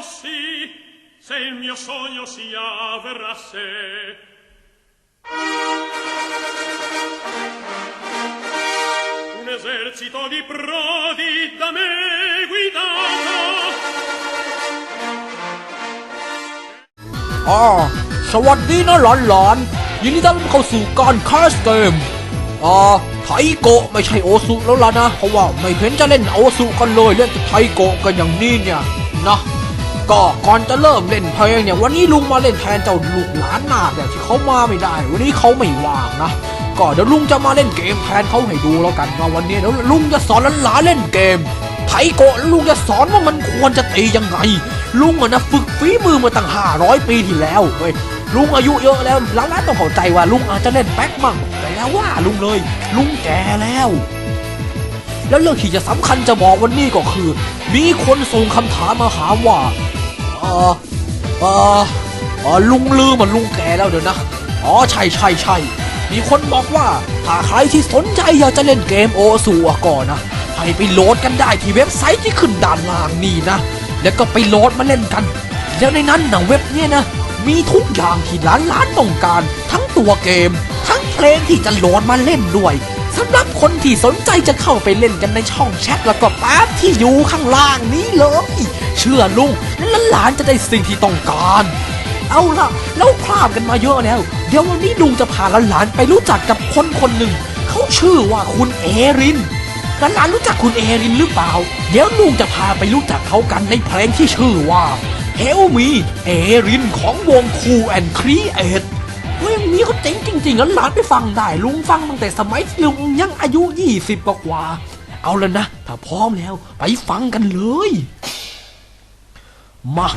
così se il mio sogno si avverasse. Un esercito di prodi da me guidato อ่าสวัสดีนะหลานหลานๆยินดีต้อนรับเข้าสู่การแคสเกมอ่าไทโกะไม่ใช่โอสุแล้วล่ะนะ เพราะว่าไม่เห็นจะเล่นโอสุกันเลยเล่นแต่ไทโกะกันอย่างนี้เนี่ยนะ ก็ก่อนจะเริ่มเล่นเพลงเนี่ยวันนี้ลุงมาเล่นแทนเจ้าลูกหลานนาคเนี่ยที่เขามาไม่ได้ วันนี้เขาไม่ว่างนะก็เดี๋ยวลุงจะมาเล่นเกมแทนเขาให้ดูแล้วกันว่าวันนี้เดี๋ยวลุงจะสอนหลานเล่นเกมไทโกะลุงจะสอนว่ามันควรจะตียังไง ลุงอะนะฝึกฝีมือมาตั้งห้าร้อยปีที่แล้วเว้ยลุงอายุเยอะแล้วหลานๆต้องเข้าใจว่าลุงอาจจะเล่นแป๊กมั่งแต่แล้วว่าลุงเลย ลุงแก่แล้ว แล้วเรื่องที่จะสำคัญจะบอกวันนี้ก็คือ มีคนส่งคำถามมาหาว่า ออเออเออลุงลืมมันลุงแก่แล้วเดี๋ยวนะ อ๋อใช่ใช่ใช่มีคนบอกว่าถ้าใครที่สนใจอยากจะเล่นเกมโอสูอะก่อนนะให้ไปโหลดกันได้ที่เว็บไซต์ที่ขึ้นด้านล่างนี่นะ แล้วก็ไปโหลดมาเล่นกัน แล้วในนั้นนะเว็บเนี่ยนะ มีทุกอย่างที่ล้านล้านต้องการ ทั้งตัวเกม ทั้งเพลงที่จะโหลดมาเล่นด้วย สำหรับคนที่สนใจจะเข้าไปเล่นกันในช่องแชทแล้วก็ป๊บที่อยู่ข้างล่างนี้เลย เชื่อลุงแล้วหลานจะได้สิ่งที่ต้องการ เอาล่ะ แล้วพลาดกันมาเยอะแล้ว เดี๋ยววันนี้ลุงจะพาหลานไปรู้จักกับคนคนหนึ่ง เขาชื่อว่าคุณเอรินหลานรู้จักคุณเอรินหรือเปล่า เดี๋ยวลุงจะพาไปรู้จักเขากันในเพลงที่ชื่อว่า Help Me เอรินของวง Cool and Create เพลงนี้เขาเจ๋งจริงๆแล้วหลานไปฟังได้ลุงฟังตั้งแต่สมัยที่ลุงยังอายุ 20 กว่า เอาแล้วนะ ถ้าพร้อมแล้วไปฟังกันเลย มา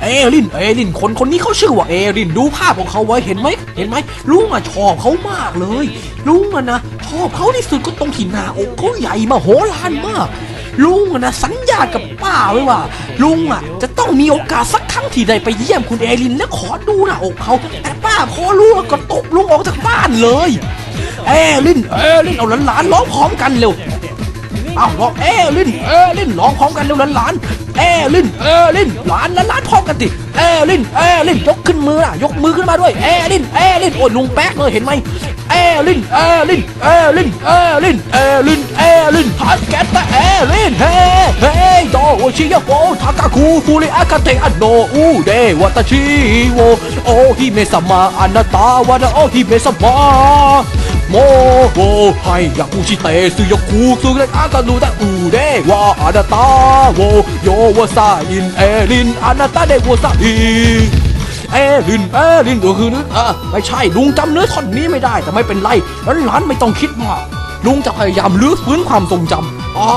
เอลินเอลินคนคนนี้เขาชื่อว่าเอลินดูภาพของเขาไว้เห็นไหมเห็นไหมลุงอะชอบเขามากเลยลุงอะนะชอบเขาที่สุดก็ตรงที่หน้าอกเขาใหญ่มาโหฬารมากลุงอะนะสัญญากับป้าไว้ว่า ลุงอะจะต้องมีโอกาสสัก ที่ได้ไปเยี่ยมคุณเอลินและขอดูหน้าอกเขาแต่ป้าพอรู้แล้วก็ตบลุงออกจากบ้านเลยเอลินเอลินเอาหลานๆร้องพร้อมกันเร็วเอาร้องเอลินเอลินร้องพร้อมกันเร็วหลานๆเอลินเอลินหลานหลานๆพร้อมกันติเอลินเอลินยกขึ้นมืออะยกมือขึ้นมาด้วยเอลินเอลินโอ้ยลุงแป๊กเลยเห็นไหมเอลินเอลินเอลินเอลินเอลินเอลินฮัสแกตเอลินเฮ ชิยาโกทากาคูฟูริอากาเตอันโนอูเดวัตชิโวโอฮิเมสมาอนาตาวานาโอฮิเมสมาโมโวให้ยากูชิเตสุยกูสุเรอากานูดะอูเดวาอานาตาโวโยวาซาอินเอลินอานาตาเดวาซาอิเอลินเอลินก็คือนึกอะไม่ใช่ลุงจำเนื้อท่อนนี้ไม่ได้แต่ไม่เป็นไรแล้วหลานไม่ต้องคิดมากลุงจะพยายามรื้อฟื้นความทรงจำอ่า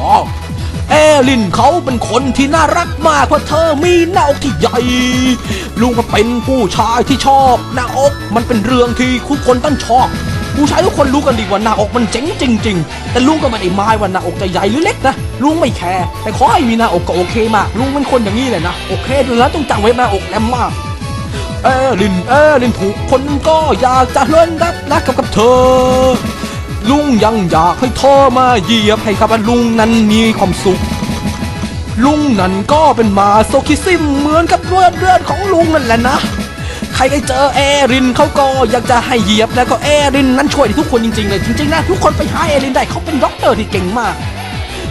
อ๋อ เอลินเขาเป็นคนที่น่ารักมากเพราะเธอมีหน้าอกที่ใหญ่ ลุงก็เป็นผู้ชายที่ชอบหน้าอกมันเป็นเรื่องที่ทุกคนต้องชอบ ผู้ชายทุกคนรู้กันดีว่าหน้าอกมันเจ๋งจริง ๆ แต่ลุงก็ไม่ได้หมายว่าหน้าอกจะใหญ่หรือเล็กนะลุงไม่แคร์แต่ขอให้มีหน้าอกก็โอเคมากลุงเป็นคนอย่างนี้เลยนะโอเคดูแล้วต้องจำไว้หน้าอกแหลมมากเอลินเอลินถูกคนก็อยากจะเล่นรักรักกับกับเธอ ลุงยังอยากให้เธอมาเหยียบให้กับลุงนั้นมีความสุข ลุงนั่นก็เป็นหมาโซคิซิมเหมือนกับเลือดเลือดของลุงนั่นแหละนะ ใครได้เจอเอรินเขาก็อยากจะให้เหยียบแล้วก็เอรินนั้นช่วยทุกคนจริงๆเลยจริงๆนะทุกคนไปหาเอรินได้เขาเป็นด็อกเตอร์ที่เก่งมาก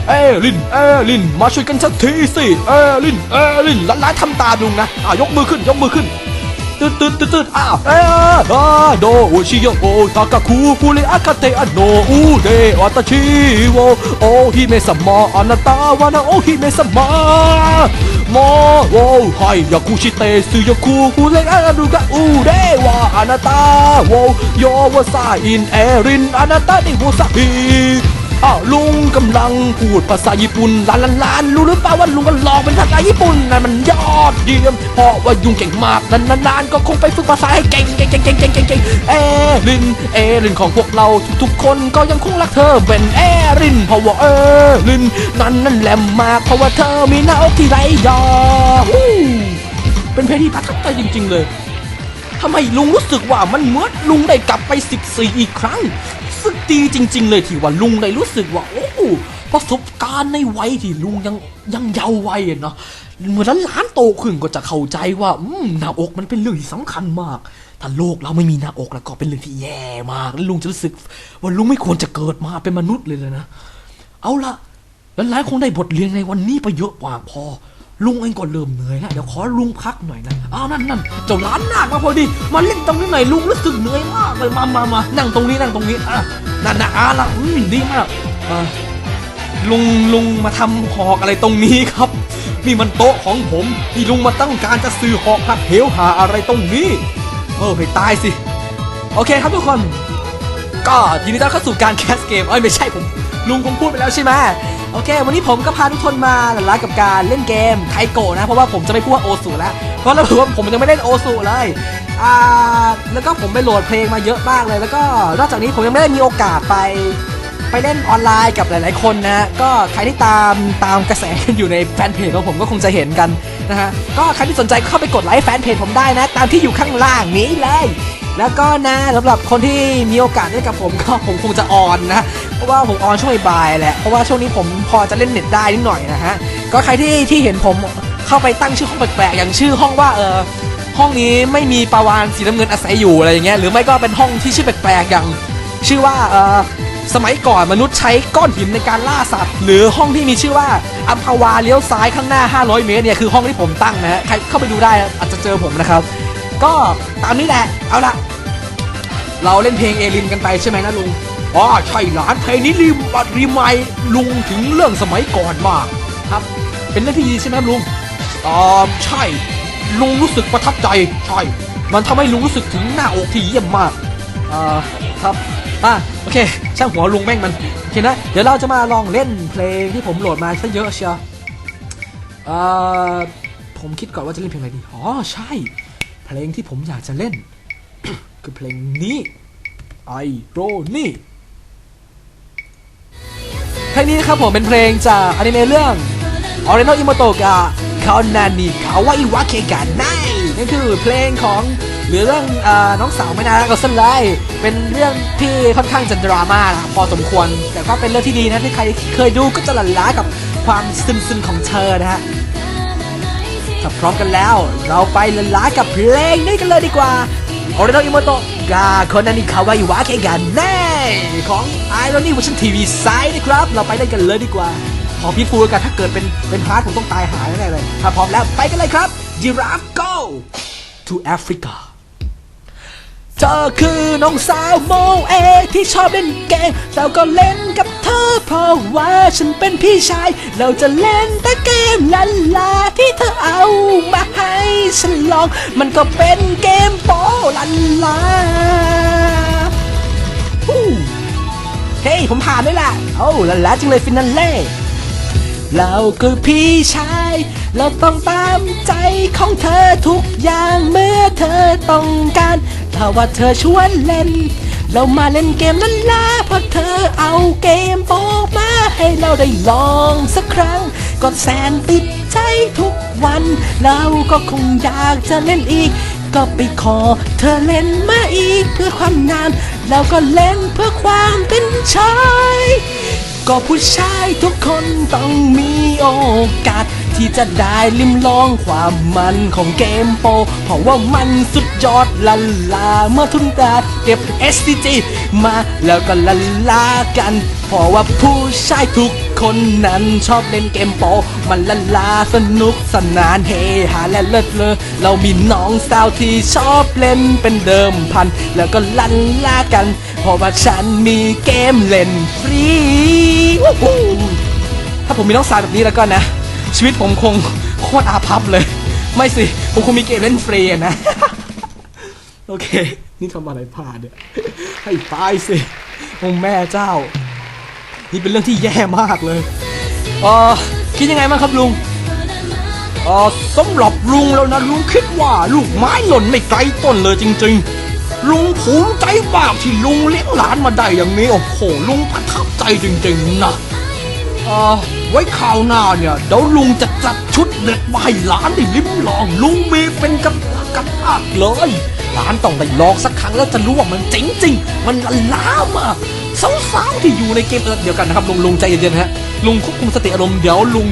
เอลิน เอลิน มาช่วยกันสักทีสิ เอลิน เอลินล้านๆทำตาลุงนะอะยกมือขึ้น ยกมือขึ้น ตืดตืดตืดตืดอ้าวเอออาโดโอชิโยโอทากาคูฟูริอากาเตอโนอูเดวาตชิโวโอฮิเมสมาอานาตาวานาโอฮิเมสมาโมโวไฮยาคุชิเตซึยาคูฟูริอาดูกะอูเดวาอานาตาโวโยวาซาอินเอรินอานาตาดิโวซาฮิ อ้าวลุงกำลังพูดภาษาญี่ปุ่นล้านล้านลานรู้หรือเปล่าว่าลุงก็ลองเป็นภาษาญี่ปุ่นนั่นมันยอดเยี่ยมเพราะว่ายุงเก่งมากนานนานก็คงไปฝึกภาษาให้เก่งเก่งเก่งเก่งเก่งเก่งเก่งเอรินเอรินของพวกเราทุกๆคนก็ยังคงรักเธอเป็นเอรินเพราะว่าเอรินนั้นนั่นแหลมมากเพราะว่าเธอมีหน้าอกที่ไรยอฮู้เป็นเพลงที่ประทับใจจริง ๆ เลยทำไมลุงรู้สึกว่ามันเหมื่อนลุงได้กลับไป 14 อีกครั้ง สึกดีจริง ๆ เลยที่ว่าลุงได้รู้สึกว่าโอ้ประสบการณ์ในวัยที่ลุงยังยังเยาว์วัยเนาะเมื่อหลานโตขึ้นก็จะเข้าใจว่าอืมหน้าอกมันเป็นเรื่องที่สำคัญมาก ถ้าโลกเราไม่มีหน้าอกแล้วก็เป็นเรื่องที่แย่มากแล้วลุงจะรู้สึกว่าลุงไม่ควรจะเกิดมาเป็นมนุษย์เลยเลยนะ เอาละหลายๆคงได้บทเรียนในวันนี้ไปเยอะกว่าพอ ลุงเองก็เริ่มเหนื่อยแล้วเดี๋ยวขอลุงพักหน่อยนะอ้าวนั่นนั่นเจ้าล้านนาคมาพอดี มาเล่นตรงนี้หน่อยลุงรู้สึกเหนื่อยมากเลยมามามานั่งตรงนี้นั่งตรงนี้อะนั่นนะอะละอืมดีมากอะลุงลุงมาทำหอกอะไรตรงนี้ครับนี่มันโต๊ะของผมที่ลุงมาตั้งการจะซื้อหอกหักเหวหาอะไรตรงนี้เออไปตายสิ โอเคครับทุกคน ก็ยินดีต้อนรับเข้าสู่การแคสเกมเอ้ยไม่ใช่ผม ลุงผมพูดไปแล้วใช่ไหมโอเค วันนี้ผมก็พาทุกคนมาหลักกับการเล่นเกมไทโกะนะ เพราะว่าผมจะไม่พูดว่าโอสุแล้ว เพราะเราถือว่าผมยังไม่เล่นโอสุเลยอ่าแล้วก็ผมไปโหลดเพลงมาเยอะมากเลย แล้วก็นอกจากนี้ผมยังไม่ได้มีโอกาสไปไปเล่นออนไลน์กับหลาย ๆ คนนะ ก็ใครที่ตามตามกระแสกันอยู่ในแฟนเพจของผมก็คงจะเห็นกันนะฮะ ก็ใครที่สนใจก็เข้าไปกดไลค์แฟนเพจผมได้นะ ตามที่อยู่ข้างล่างนี้เลย แล้วก็นะสำหรับคนที่มีโอกาสได้กับผมก็ผมคงจะออนนะ เพราะว่าผมออนช่วงบ่ายแหละ เพราะว่าช่วงนี้ผมพอจะเล่นเน็ตได้นิดหน่อยนะฮะ ก็ใครที่ที่เห็นผมเข้าไปตั้งชื่อห้องแปลกๆอย่างชื่อห้องว่าเออห้องนี้ไม่มีปลาวานสีน้ำเงินอาศัยอยู่อะไรอย่างเงี้ย หรือไม่ก็เป็นห้องที่ชื่อแปลกๆอย่าง ชื่อว่าเออสมัยก่อนมนุษย์ใช้ก้อนหินในการล่าสัตว์ หรือห้องที่มีชื่อว่าอัมพวาเลี้ยวซ้ายข้างหน้า 500 เมตรเนี่ยคือห้องที่ผมตั้งนะฮะใครเข้าไปดูได้อาจจะเจอผมนะครับ ก็ตามนี้แหละ เอาละเราเล่นเพลงเอลินกันไปใช่ไหมนะลุงอ๋อใช่หลานเพลงนี้รีบัดรีไมายลุงถึงเรื่องสมัยก่อนมากครับ เป็นเรื่องที่ดีใช่ไหมครับลุงอ่าใช่ ลุงรู้สึกประทับใจใช่ มันทำให้ลุงรู้สึกถึงหน้าอกที่เยี่ยมมากอ่าครับอะโอเค ช่างหัวลุงแม่งมันโอเคนะ เดี๋ยวเราจะมาลองเล่นเพลงที่ผมโหลดมาซะเยอะเชียวอ่าผมคิดก่อนว่าจะเล่นเพลงอะไรดี อ๋อ ใช่ เพลงที่ผมอยากจะเล่น คือเพลงนี้ไอโรนี่เพลงนี้นะครับผมเป็นเพลงจากอนิเมะเรื่องออริโนอิโมโตกะคานานิคาวาอิวะเคกันไนนั่นคือเพลงของหรือเรื่องอน้องสาวไม่น่ารักก็สไลเป็นเรื่องที่ค่อนข้างจะดราม่าพอสมควร แต่ก็เป็นเรื่องที่ดีนะที่ใครเคยดูก็จะหลั่นล้ากับความซึมๆของเธอนะฮะ ถ้าพร้อมกันแล้ว เราไปละลากับเพลงนี้กันเลยดีกว่าโอเรโนอิโมโตะกาคนนันนิคาวาอิวะเคกันแน่ของไอรอนี่เวอร์ชันทีวีไซด์นะครับ เราไปเล่นกันเลยดีกว่าขอพี่ฟูกันถ้าเกิดเป็นเป็นพาร์ทผมต้องตายหายแน่เลย ถ้าพร้อมแล้วไปกันเลยครับ Giraffe Go to Africa เธอคือน้องสาวโมเอ ที่ชอบเล่นเกมแล้วก็เล่นกับเธอ เพราะว่าฉันเป็นพี่ชาย เราจะเล่นแต่เกมลันลาที่เธอเอามาให้ฉันลอง มันก็เป็นเกมโปลันลาฮู้เฮ้ยผมผ่านด้วยล่ะ โอ้ลันลาจังเลยฟินาเล่เราคือพี่ชาย เราต้องตามใจของเธอทุกอย่างเมื่อเธอต้องการ ถ้าว่าเธอชวนเล่น เรามาเล่นเกมนั้นละเพราะเธอเอาเกมโปมาให้เราได้ลองสักครั้ง ก็แสนติดใจทุกวัน เราก็คงอยากจะเล่นอีก ก็ไปขอเธอเล่นมาอีกเพื่อความงามแล้วก็เล่นเพื่อความเป็นชายก็ผู้ชายทุกคนต้องมีโอกาส ที่จะได้ลิมลองความมันของเกมโปรเพราะว่ามันสุดยอดลันลาเมื่อทุนดาเก็บ SCG มาแล้วก็ลันลากัน เพราะว่าผู้ชายทุกคนนั้นชอบเล่นเกมโปมันลันลาสนุกสนานเฮฮาและเลิศเลอเรามีน้องสาวที่ชอบเล่นเป็นเดิมพัน แล้วก็ลันลากัน เพราะว่าฉันมีเกมเล่นฟรี ถ้าผมมีน้องสาวแบบนี้แล้วก็นะ ชีวิตผมคงโคตรอาภัพเลย ไม่สิ ผมคงมีเกมเล่นฟรีนะ โอเค นี่ทำอะไรพลาดเนี่ย ให้ตายสิโอ้แม่เจ้า นี่เป็นเรื่องที่แย่มากเลยเออคิดยังไงบ้างครับลุงเออสำหรับลุงแล้วนะลุงคิดว่าลูกไม้หล่นไม่ไกลต้นเลยจริง ๆ ลุงภูมิใจมากที่ลุงเลี้ยงหลานมาได้อย่างนี้ โอ้โหลุงประทับใจจริง ๆ นะเออ ไว้คราวหน้าเนี่ยเดี๋ยวลุงจะจัดชุดเด็ดมาให้หลานได้ลิ้มลอง ลุงมีเป็นกับกับอักเลยหลานต้องได้ลองสักครั้งแล้วจะรู้ว่ามันเจ๋งจริง มันละล้ามากสาวๆที่อยู่ในเกมเดี๋ยวกันนะครับลุงลุงใจเย็นๆฮะลุงควบคุมสติอารมณ์เดี๋ยวลุง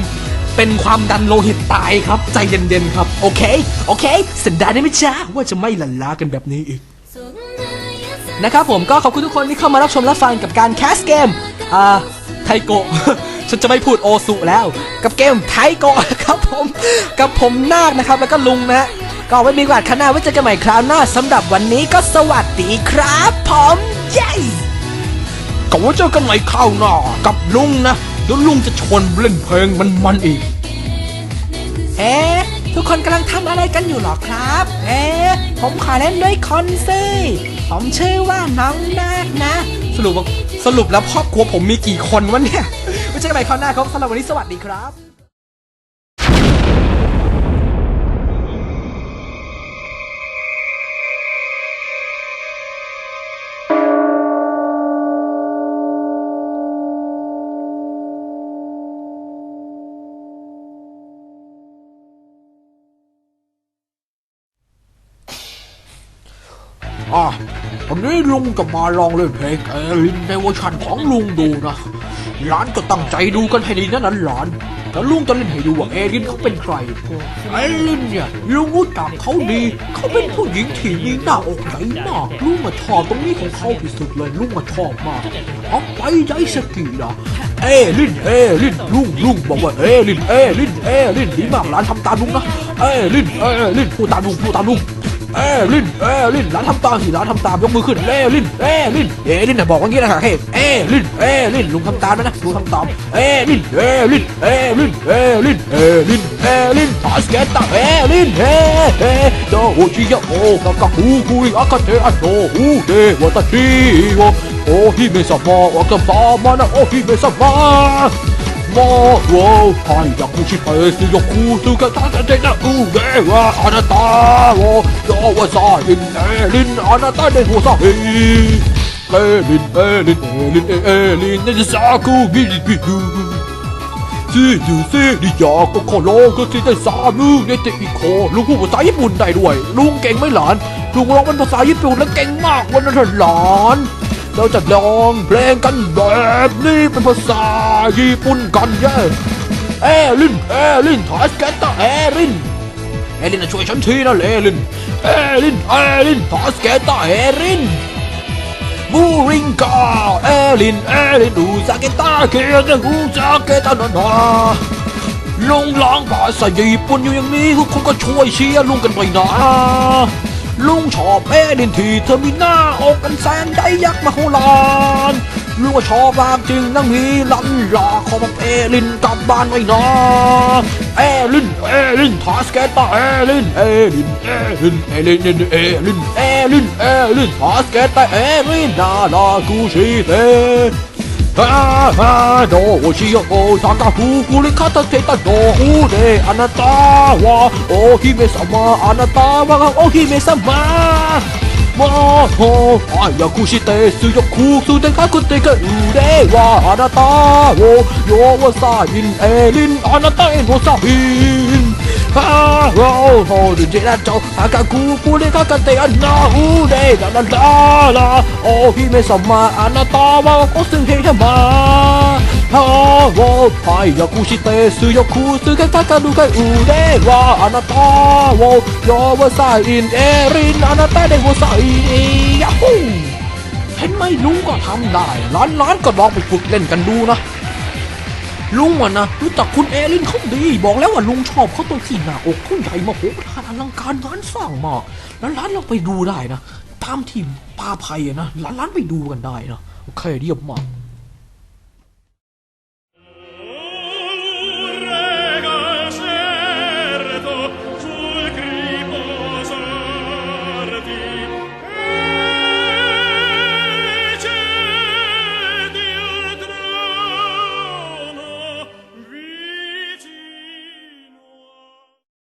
เป็นความดันโลหิตตายครับ ใจเย็นๆครับ โอเค โอเคสัญญาได้ไหมจ๊ะว่าจะไม่ลันล้ากันแบบนี้อีกนะครับผมก็ขอบคุณทุกคนที่เข้ามารับชมรับฟังกับการแคสเกมอ่าไทโก ฉันจะไม่พูดโอสุแล้ว กับเกมไทโกะครับผม กับผมนาคนะครับ แล้วก็ลุงนะ ก็ไว้มีโอกาสครั้งหน้าไว้เจอกันใหม่คราวหน้าสำหรับวันนี้ก็สวัสดีครับผมเย้ก็ไว้เจอกันใหม่คราวหน้ากับลุงนะเดี๋ยวลุงจะชวนเล่นเพลงมันๆอีก เอ๊ะทุกคนกำลังทำอะไรกันอยู่หรอครับ เอ๊ะผมขอเล่นด้วยคนสิผมชื่อว่าน้องนาคนะ สรุปว่าสรุปแล้วครอบครัวผมมีกี่คนวะเนี่ย ไม่ใช่กันใหม่คราวหน้าครับสำหรับวันนี้สวัสดีครับอะวันนี้ลุงจะมาลองเล่นเพลงเอลินในเวอร์ชันของลุงดูนะ หลานก็ตั้งใจดูกันให้ดีนะนั้นหลานแล้วลุงจะเล่นให้ดูว่าเอลินเขาเป็นใครเอลินเนี่ยลุงรู้จักเขาดี เขาเป็นผู้หญิงที่มีหน้าอกใหญ่มากลุงมาชอบตรงนี้ของเขาที่สุดเลยลุงมาชอบมากเอาไปใจสกีนะเอลินเอลินลุงลุงบอกว่าเอลินเอลินเอลินดีมากหลานทำตามลุงนะเอลินเอลินพูดตามลุงพูดตามลุง เอลินเอลินร้านทำตามสิร้านทำตามยกมือขึ้นเอลินเอลินเอลินนะบอกว่างี้นะฮะเฮ้เอลินเอลินลุงทำตามไหมนะลุงทำตามเอลินเอลินเอลินเอลินเอลินเอลินบาสเกตตาเอลินเอเอโดโอชิยะโอกากาคูคุยอากาเตอะโดอูเดวาตาชิโอโอฮิเมซามะวากาบามานะโอฮิเมซามะ もう早くしてすよくすが立ててな上はあなたを弱さいエリンあなたでごさいエリンエリンエリンエリンねさくぎりびるซีดูซีดิยาก็ขอร้องก็สิได้สามมือในเตอีกคอลุงพูดภาษาญี่ปุ่นได้ด้วย ลุงเก่งไหมหลาน ลุงร้องเป็นภาษาญี่ปุ่นแล้วเก่งมากวันนั้นเถอะหลาน เราจะลองเพลงกันแบบนี้เป็นภาษาญี่ปุ่นกันเย้เอลินเอลินทอสเกตตาเอลินเอลินน่ะช่วยฉันทีนะเอลินเอลินเอลินทอสเกตตาเอลินบูริงกาเอลินเอลินอูซาเกตาเกเรอูซาเกตานานาลงล้างภาษาญี่ปุ่นอยู่อย่างนี้ทุกคนก็ช่วยเชียร์ลุงกันไปนะ ลุงชอบเอลินที่เธอมีหน้าอกกันแสนใหญ่ยักษ์มโหฬารลุงก็ชอบมากจริงนั่งมีลันลาขอบอกเอลินกลับบ้านไว้นะเอลินเอลินทาสเกตาเอลินเอลินเอลินเอลินเอลินเอลินเอลินทาสเกตาเอลินนาลากูชิเต ああどうしよう高く振り片手たどうであなたはお姫様あなたはお姫様もう早くして強くすでかくてか腕はあなたを弱さいエリンあなたへのサイン 아, 오, 오, 언제나 저 아까 구구리 같은 때가 나오네 나나나나 오 힘에서 말안 나타와 꽃은 해야만 타워 파이야 구시대 수여 구스게 타카루가 우레와 아나타워 여워사인 에린 아나타네 워사인 야호 เห็นไหมลุงก็ทำได้ล้านล้านก็ลองไปฝึกเล่นกันดูนะ ลุงอะนะรู้จักคุณเอลินเขาดี บอกแล้วว่าลุงชอบเขาตรงที่หน้าอกเขาใหญ่มาโหทานอลังการงานสร้างมากแล้วร้านเราไปดูได้นะ ตามที่ป้าภัยอะนะร้านร้านไปดูกันได้นะโอเคเรียบมาก